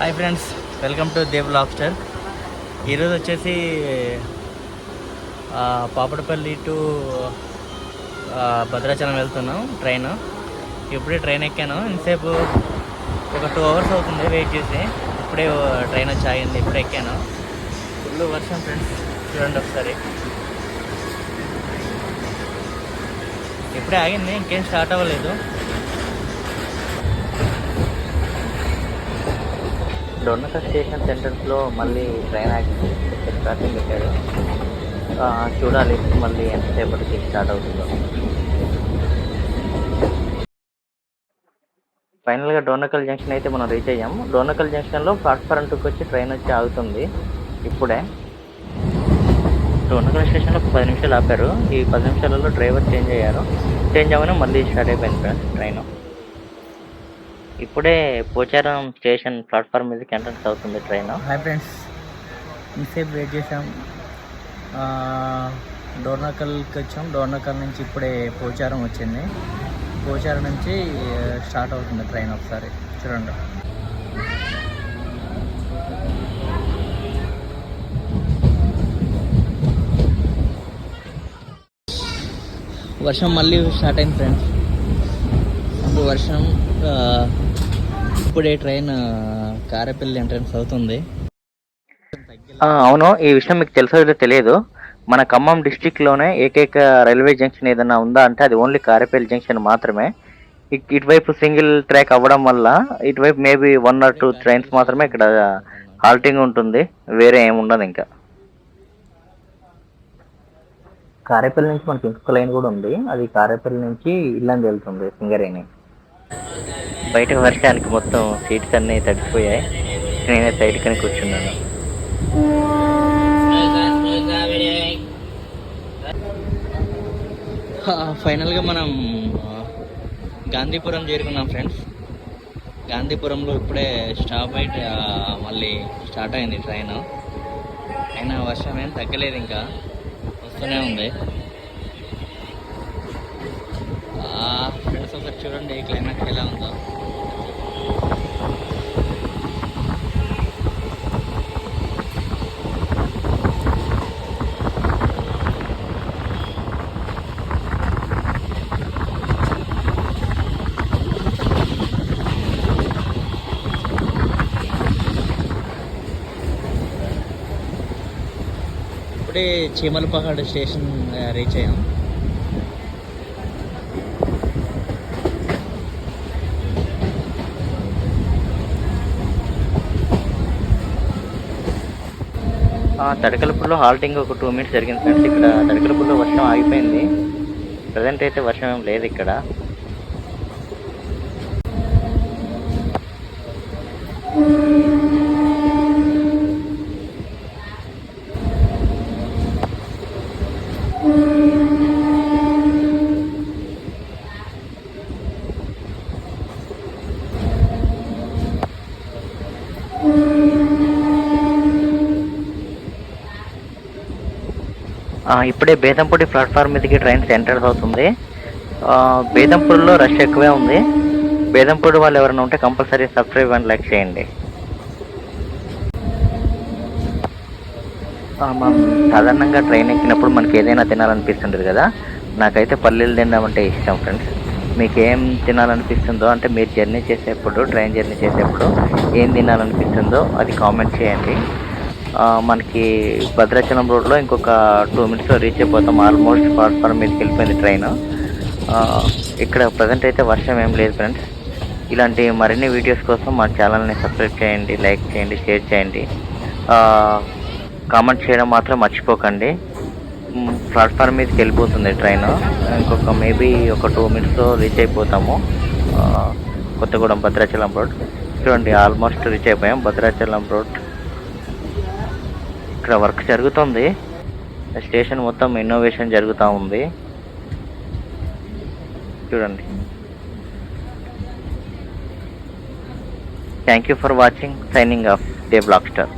Hi friends welcome to Dev lobster ఈరోజు వచ్చేసి పాపడపల్లి to Bhadrachalam వెళ్తున్నాం ట్రైన్. ఇప్పుడే ట్రైన్ ఎక్కాను. ఇంతసేపు ఒక టూ అవర్స్ అవుతుంది వెయిట్ చేసి. ఇప్పుడే ట్రైన్ వచ్చి ఆగింది ఇప్పుడే ఎక్కాను. ఫుల్ వర్షం ఫ్రెండ్స్ చూడండి ఒకసారి. ఇప్పుడే ఆగింది ఇంకేం స్టార్ట్ అవ్వలేదు. డొన్నక స్టేషన్ సెంటర్స్లో మళ్ళీ ట్రైన్ ఆగింది స్టార్టింగ్ పెట్టారు చూడాలి మళ్ళీ ఎంతసేపటికి స్టార్ట్ అవుతుందో. ఫైనల్గా డోర్నకల్ జంక్షన్ అయితే మనం రీచ్ అయ్యాము డోర్నకల్ జంక్షన్లో ప్లాట్ఫారం టూకి వచ్చి ట్రైన్ వచ్చి ఆగుతుంది. ఇప్పుడే. డోర్నకల్ స్టేషన్లో పది నిమిషాలు ఆపారు. ఈ పది నిమిషాలలో డ్రైవర్ చేంజ్ అయ్యారు. చేంజ్ అవ్వను మళ్ళీ స్టార్ట్ అయిపోయింది ఫ్రెండ్స్ ట్రైన్. ఇప్పుడే పోచారం స్టేషన్ ప్లాట్ఫామ్ మీదకి ఎంట్రన్స్ అవుతుంది ట్రైన్. హాయ్ ఫ్రెండ్స్ ఇంతసేపు వెయిట్ చేసాం డోర్నకల్కి వచ్చాం. డోర్నకల్ నుంచి ఇప్పుడే పోచారం వచ్చింది. పోచారం నుంచి స్టార్ట్ అవుతుంది ట్రైన్ ఒకసారి. చూడండి. వర్షం మళ్ళీ స్టార్ట్ అయింది ఫ్రెండ్స్ ఇప్పుడు వర్షం ఇప్పుడే ట్రైన్ కారేపల్లి ఎంట్రన్స్ అవుతుంది. అవును ఈ విషయం మీకు తెలుసో లేదో తెలియదు. మన ఖమ్మం డిస్టిక్లోనే ఏకైక రైల్వే జంక్షన్ ఏదైనా ఉందా అంటే అది ఓన్లీ కారేపల్లి జంక్షన్ మాత్రమే. ఇటువైపు సింగిల్ ట్రాక్ అవ్వడం వల్ల ఇటువైపు maybe one or two trains మాత్రమే ఇక్కడ హాల్టింగ్ ఉంటుంది. వేరే ఏమి ఉండదు ఇంకా. కారేపల్లి నుంచి మనకి ఇంకొక లైన్ కూడా ఉంది. అది కారేపల్లి నుంచి ఇల్లంది వెళ్తుంది సింగరేణి. బయట వర్షానికి మొత్తం సీట్స్ అన్నీ తడిసిపోయాయి. నేనే సైడ్ కని కూర్చున్నాను. ఫైనల్గా మనం గాంధీపురం చేరుకున్నాం ఫ్రెండ్స్. గాంధీపురంలో ఇప్పుడే స్టాప్ అయితే మళ్ళీ స్టార్ట్ అయింది ట్రైన్. అయినా వర్షం ఏం తగ్గలేదు ఇంకా. వస్తూనే ఉంది. ఫ్రెండ్స్ ఒకసారి చూడండి క్లైమాక్స్ ఎలా ఉందో ఇప్పుడే చీమలపహాడ్ స్టేషన్ రీచ్ అయ్యాం. తడకలపూర్లో హాల్టింగ్ ఒక టూ మినిట్స్ జరిగింది ఫ్రెండ్స్ ఇక్కడ తడకలపూర్లో వర్షం ఆగిపోయింది. ప్రజెంట్ అయితే వర్షం ఏం లేదు ఇక్కడ. ఆ, ఇప్పుడే బేదంపూడి ప్లాట్ఫామ్ మీదకి ట్రైన్ సెంటర్స్ అవుతుంది. ఆ, బేదంపూడిలో రష్ ఎక్కువే ఉంది. బేదంపూడి వాళ్ళు ఎవరైనా ఉంటే కంపల్సరీ సబ్స్క్రైబ్ అండ్ లైక్ చేయండి. మనం సాధారణంగా ట్రైన్ ఎక్కినప్పుడు మనకి ఏదైనా తినాలనిపిస్తుంటుంది కదా? నాకైతే పల్లీలు తినడం ఇష్టం ఫ్రెండ్స్. మీకు ఏం తినాలనిపిస్తుందో అంటే మీరు జర్నీ చేసేప్పుడు ట్రైన్ జర్నీ చేసేప్పుడు ఏం తినాలనిపిస్తుందో అది కామెంట్ చేయండి. మనకి భద్రాచలం రోడ్లో ఇంకొక టూ మినిట్స్లో రీచ్ అయిపోతాం. ఆల్మోస్ట్ ప్లాట్ఫామ్ మీదకి వెళ్ళిపోయింది ట్రైన్ ఇక్కడ ప్రజెంట్ అయితే వర్షం ఏం లేదు ఫ్రెండ్స్ ఇలాంటి మరిన్ని వీడియోస్ కోసం మా ఛానల్ని సబ్స్క్రైబ్ చేయండి లైక్ చేయండి షేర్ చేయండి. కామెంట్ చేయడం మాత్రం మర్చిపోకండి. ప్లాట్ఫామ్ మీదకి వెళ్ళిపోతుంది ట్రైన్ ఇంకొక మేబీ ఒక టూ మినిట్స్లో రీచ్ అయిపోతాము. కొత్తగూడెం భద్రాచలం రోడ్. చూడండి ఆల్మోస్ట్ రీచ్ అయిపోయాం. భద్రాచలం రోడ్ ఇక్కడ వర్క్ జరుగుతుంది. స్టేషన్ మొత్తం ఇన్నోవేషన్ జరుగుతూ ఉంది. చూడండి. Thank you for watching signing off the Black Star